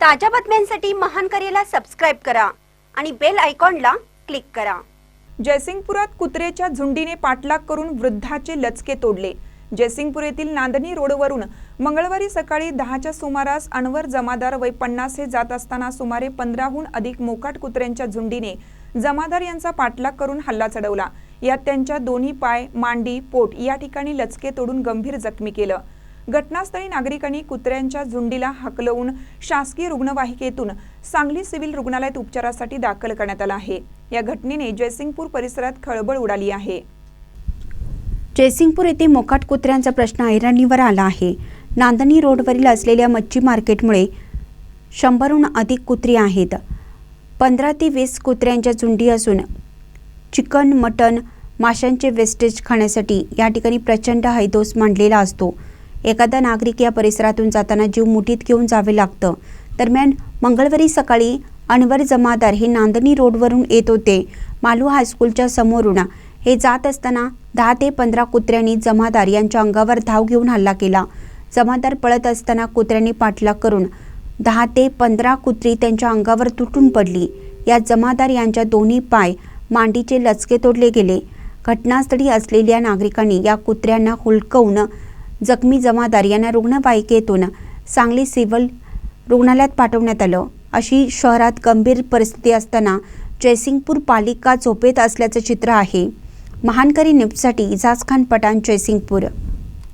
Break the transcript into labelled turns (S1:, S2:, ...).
S1: ताज्या बातम्यांसाठी महान करेला सबस्क्राईब करा आणि बेल आयकॉनला क्लिक करा.
S2: जयसिंगपुरात कुत्रेच्या झुंडीने पाठलाग करून वृद्धाचे लचके तोडले. जयसिंगपूर येथील नांदणी रोडवरून मंगळवारी सकाळी दहाच्या सुमारास अनवर जमादार वय पन्नास हे जात असताना सुमारे पंधराहून अधिक मोकाट कुत्र्यांच्या झुंडीने जमादार यांचा पाठलाग करून हल्ला चढवला. यात त्यांच्या दोन्ही पाय मांडी पोट या ठिकाणी लचके तोडून गंभीर जखमी केलं. घटनास्थळी नागरिकांनी कुत्र्यांच्या झुंडीला हकलवून शासकीय रुग्णवाहिकेतून सांगली सिव्हिल रुग्णालयात उपचारासाठी दाखल करण्यात आला आहे. या घटनेने जयसिंगपूर परिसरात खळबळ उडाली आहे.
S3: जयसिंगपूर येथे मोकाट कुत्र्यांचा प्रश्न ऐरणीवर आला आहे. नांदणी रोडवरील असलेल्या मच्छी मार्केटमुळे शंभरहून अधिक कुत्री आहेत. पंधरा ते वीस कुत्र्यांच्या झुंडी असून चिकन मटन माशांचे वेस्टेज खाण्यासाठी या ठिकाणी प्रचंड हैदोस मांडलेला असतो. एखादा नागरिक या परिसरातून जाताना जीव मुठीत घेऊन जावे लागतं. दरम्यान मंगळवारी सकाळी अनवर जमादार हे नांदणी रोडवरून येत होते. मालू हायस्कूलच्या समोरून हे जात असताना दहा ते पंधरा कुत्र्यांनी जमादार यांच्या अंगावर धाव घेऊन हल्ला केला. जमादार पळत असताना कुत्र्यांनी पाठलाग करून दहा ते पंधरा कुत्री त्यांच्या अंगावर तुटून पडली. या जमादार यांच्या दोन्ही पाय मांडीचे लचके तोडले गेले. घटनास्थळी असलेल्या नागरिकांनी या कुत्र्यांना हुलकवून जखमी जमादार यांना रुग्णवाहिकेतून सांगली सिव्हिल रुग्णालयात पाठवण्यात आलं. अशी शहरात गंभीर परिस्थिती असताना जयसिंगपूर पालिका झोपेत असल्याचं चित्र आहे. महानकरी न्यूजसाठी इजाज खान पठाण जयसिंगपूर.